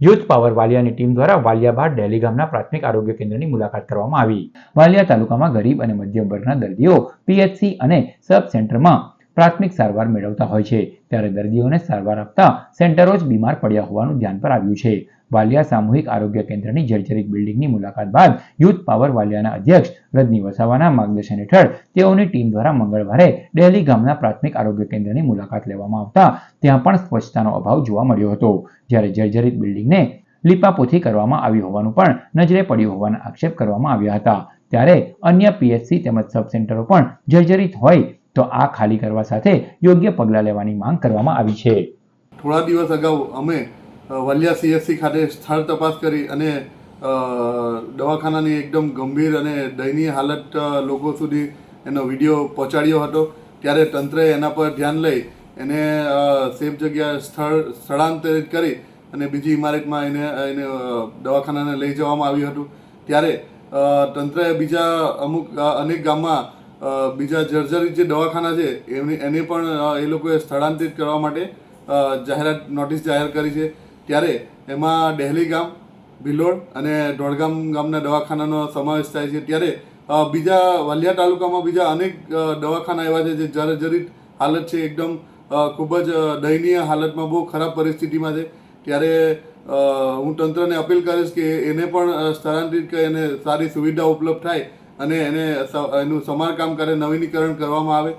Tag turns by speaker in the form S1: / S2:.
S1: Youth power વાલિયાની team દ્વારા વાલિયાબાદ daily ગામના પ્રાથમિક આરોગ્ય કેન્દ્રની મુલાકાત કરવામાં આવી. વાલિયા તાલુકામાં ગરીબ અને મધ્યમ વર્ગના દર્દીઓ પીએચસી અને સબ સેન્ટરમાં પ્રાથમિક સારવાર મેળવતા હોય છે. ત્યારે દર્દીઓને સારવાર આપતા સેન્ટરો જ બીમાર પડ્યા હોવાનું ધ્યાન પર આવ્યું છે. વાલિયા સામૂહિક આરોગ્ય કેન્દ્રની જર્જરિત બિલ્ડિંગની મુલાકાત બાદ યુથ પાવર વાલિયાના અધ્યક્ષ રજની વસાવાના માર્ગદર્શન હેઠળ તેઓની ટીમ દ્વારા મંગળવારે ડેલી ગામના પ્રાથમિક આરોગ્ય કેન્દ્રની મુલાકાત લેવામાં આવતા ત્યાં પણ સ્વચ્છતાનો અભાવ જોવા મળ્યો હતો. જ્યારે જર્જરિત બિલ્ડિંગને લીપાપોથી કરવામાં આવી હોવાનું પણ નજરે પડ્યું હોવાના આક્ષેપ કરવામાં આવ્યા હતા. ત્યારે અન્ય પીએચસી તેમજ સબ સેન્ટરો પણ જર્જરિત હોય તો આ ખાલી કરવા સાથે યોગ્ય પગલાં લેવાની માંગ કરવામાં આવી છે.
S2: થોડા દિવસ અગાઉ અમે વલિયા સીએસસી ખાતે સ્થળ તપાસ કરી અને દવાખાનાની એકદમ ગંભીર અને દયનીય હાલત લોકો સુધી એનો વીડિયો પહોંચાડ્યો હતો. ત્યારે તંત્રએ એના પર ધ્યાન લઈ એને સેફ જગ્યા સ્થળ, સ્થળાંતરિત કરી અને બીજી ઇમારતમાં એને એને દવાખાનાને લઈ જવામાં આવ્યું હતું. ત્યારે તંત્રએ બીજા અમુક અનેક ગામમાં બીજા જર્જરિત જે દવાખાના છે એની એને પણ એ લોકોએ સ્થળાંતરિત કરવા માટે જાહેરાત, નોટિસ જાહેર કરી છે. ત્યારે એમાં ડહેલી ગામ, ભિલોડ અને ઢોળગામ ગામના દવાખાનાનો સમાવેશ થાય છે. ત્યારે બીજા વાલિયા તાલુકામાં બીજા અનેક દવાખાના એવા છે જે જર્જરિત હાલત છે. એકદમ ખૂબ જ દયનીય હાલતમાં બહુ ખરાબ પરિસ્થિતિમાં છે. ત્યારે હું તંત્રને અપીલ કરીશ કે એને પણ સ્થળાંતરિત કરી એને સારી સુવિધા ઉપલબ્ધ થાય અને એને એનું સમારકામ કરે, નવીનીકરણ કરવામાં આવે.